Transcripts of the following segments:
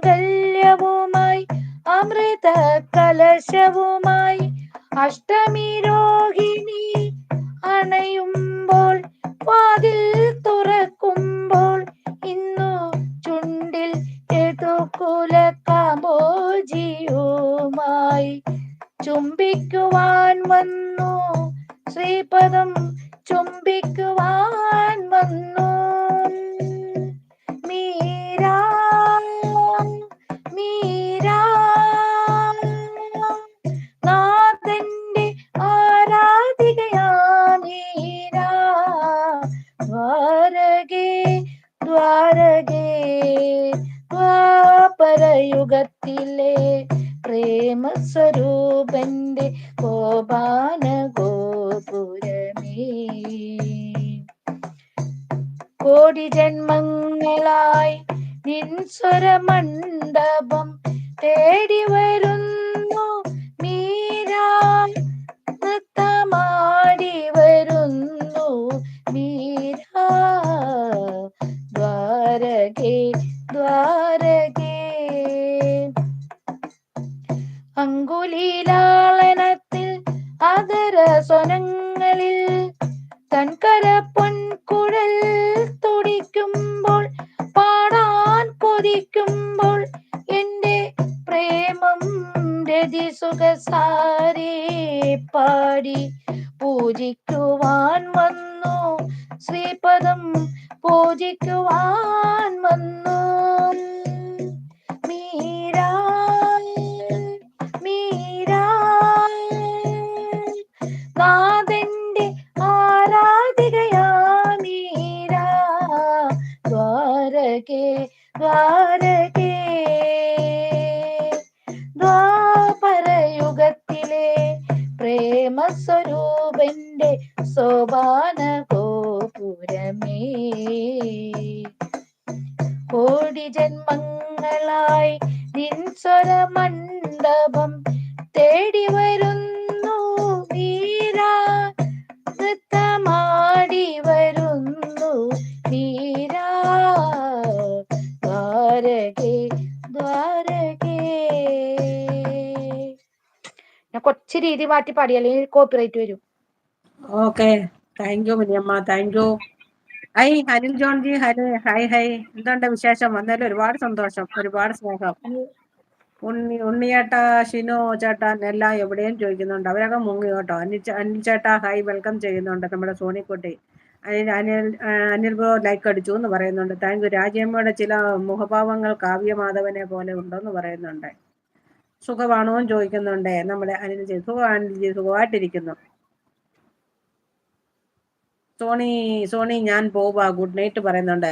അഷ്ടമംഗല്യവുമായി അമൃത കലശവുമായി അഷ്ടമി രോഹിണി അണയുമ്പോൾ വാതിൽ തുറക്കുമ്പോൾ ഇന്നു ചുണ്ടിൽ ഏതോ കുലക്കാമ്പോജിയുമായി ചുംബിക്കുവാൻ വന്നു. ശ്രീപദം ചുംബിക്കുവാൻ വന്നു. ത്തിലേ പ്രേമ സ്വരൂപന്റെ ഗോപാന ഗോപുരമേ കോടി ജന്മങ്ങളായി നിൻ സ്വരമണ്ഡപം തേടി വരുന്നു. മീരാ നൃത്തമാടി വരുന്നു. മീരാ ദ്വാരകേ ദ്വാരകേ. അങ്കുലീലാളനത്തിൽ അതര സ്വനങ്ങളിൽ തൻകര പൊൻകുഴൽ തുടിക്കുമ്പോൾ പാടാൻ കൊതിക്കുമ്പോൾ എന്റെ പ്രേമം രതി സുഖസാരേ പാടി പൂജിക്കുവാൻ വന്നു ശ്രീപദം പൂജിക്കുവാൻ വന്നു നാഥന്റെ ആരാധികയാ മീരാ ദ്വാരകേ ദ്വാരകേ. ദ്വാപരയുഗത്തിലെ പ്രേമ സ്വരൂപന്റെ സോപാന ഗോപുരമേ കോടി ജന്മങ്ങളായി നിൻ സ്വരമണ്ഡപം തേടി ദ്വാരകേ ദ്വാരകേ. ഞാൻ കൊച്ചു രീതി മാറ്റി പാടി അല്ലെങ്കിൽ കോപ്പിറൈറ്റ് വരും. Okay thank you Muniyamma. Thank you hi Anil John ji Hari hi hi എന്തുണ്ട് വിശേഷം? വന്നാലും ഒരുപാട് സന്തോഷം. ഒരുപാട് സ്നേഹം. ഉണ്ണി ഉണ്ണിയേട്ടാ ഷിനോ ചേട്ടാ എല്ലാം എവിടെയും ചോദിക്കുന്നുണ്ട്. അവരൊക്കെ മുങ്ങി കേട്ടോ. അനിൽ അനിൽ ചേട്ടാ ഹൈ വെൽക്കം ചെയ്യുന്നുണ്ട് നമ്മുടെ സോണിക്കുട്ടി. അനിൽ അനിൽ അനിൽ ബ്രോ ലൈക്ക് അടിച്ചു എന്ന് പറയുന്നുണ്ട്. Thank you. രാജയമ്മയുടെ ചില മുഖഭാവങ്ങൾ കാവ്യമാധവനെ പോലെ ഉണ്ടെന്ന് പറയുന്നുണ്ട്. സുഖമാണോ എന്ന് ചോദിക്കുന്നുണ്ട്. നമ്മുടെ അനിൽ ജി സുഖമാണ് ജി സുഖമായിട്ടിരിക്കുന്നു. സോണി സോണി ഞാൻ പോവാ. ഗുഡ് നൈറ്റ് പറയുന്നുണ്ട്.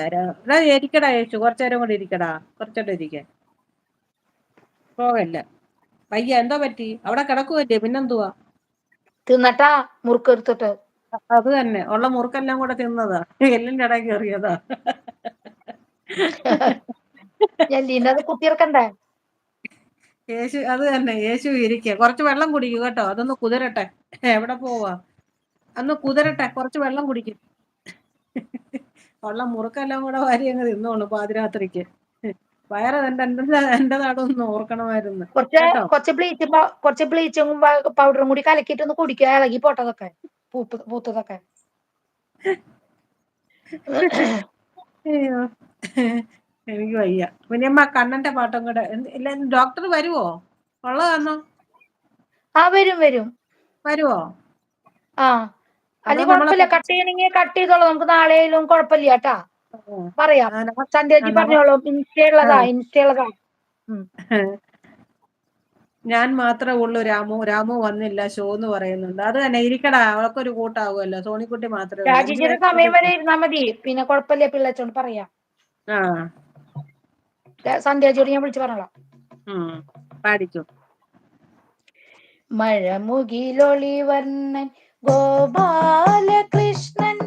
ഇരിക്കടാ യേശു. കുറച്ചു നേരം കൂടി ഇരിക്കടാ. കുറച്ചോട്ട് ഇരിക്ക. പോകല്ല പയ്യ എന്തോ പറ്റി? അവിടെ കിടക്കുവല്ലേ? പിന്നെന്തുവാ? തിന്നട്ടാ മുറുക്ക് എടുത്തിട്ട്. അ- അത് തന്നെ. ഉള്ള മുറുക്കെല്ലാം കൂടെ തിന്നതാ. എല്ലിന്റെ ഇടയിൽ കയറിയതാ. എല്ലിന്റെ അത് കുത്തിയിറക്കണ്ടേ? യേശു അത് തന്നെ. യേശു ഇരിക്കുക കുറച്ച് വെള്ളം കുടിക്കൂ കേട്ടോ. അതൊന്ന് കുതിരട്ടെ. എവിടെ പോവാ? അന്ന് കുതിരട്ടെ. കുറച്ച് വെള്ളം കുടിക്കും. ഉള്ള മുറുക്കെല്ലാം കൂടെ വാരി അങ്ങ് തിന്നോളൂ പാതിരാത്രിക്ക്. വയറ് എന്റെ എന്റെ നാടൊന്ന് ഓർക്കണമായിരുന്നു. കുറച്ച് ബ്ലീച്ചും കുറച്ച് ബ്ലീച്ചിങ് കുറച്ച് ബ്ലീച്ചിങ് പൗഡറും കൂടി കലക്കിയിട്ട് ഒന്ന് കുടിക്കുക ഇളകി പോട്ടതൊക്കെ പൂപ്പ് പൂത്തതൊക്കെ അയ്യോ എനിക്ക് വയ്യ പിന്നെയമ്മ കണ്ണന്റെ പാട്ടും കൂടെ. ഡോക്ടർ വരുവോ? ഉള്ളതാണോ ആ വരും വരും. വരുവോ? ആ. നമ്മളെ കുഴപ്പമില്ല. കട്ട് ചെയ്യണമെങ്കിൽ കട്ട് ചെയ്തോളൂ. നമുക്ക് നാളെയും കുഴപ്പമില്ല കേട്ടാ. പറയാം. ആ, പറഞ്ഞോളൂ. ഇൻസ്റ്റയുള്ളതാ ഇൻസ്റ്റയുള്ളതാ ഞാൻ മാത്രമേ ഉള്ളൂ രാമു. രാമു വന്നില്ല. ഷോ എന്ന് പറയുന്നുണ്ട്. അത് തന്നെ ഇരിക്കടാ. അവൾക്കൊരു കൂട്ടാവുമല്ലോ. സോണിക്കുട്ടി മാത്രമേ സമയം വരെ ഇരുന്നാ മതി. പിന്നെ കുഴപ്പമില്ല. പിള്ളച്ചോണ്ട് പറയാം. ആ. സന്ധ്യാജിയോട് ഞാൻ വിളിച്ചു പറഞ്ഞോളാം. പാടിക്കും. മഴമുകിലൊളി വർണൻ ഗോപാലകൃഷ്ണൻ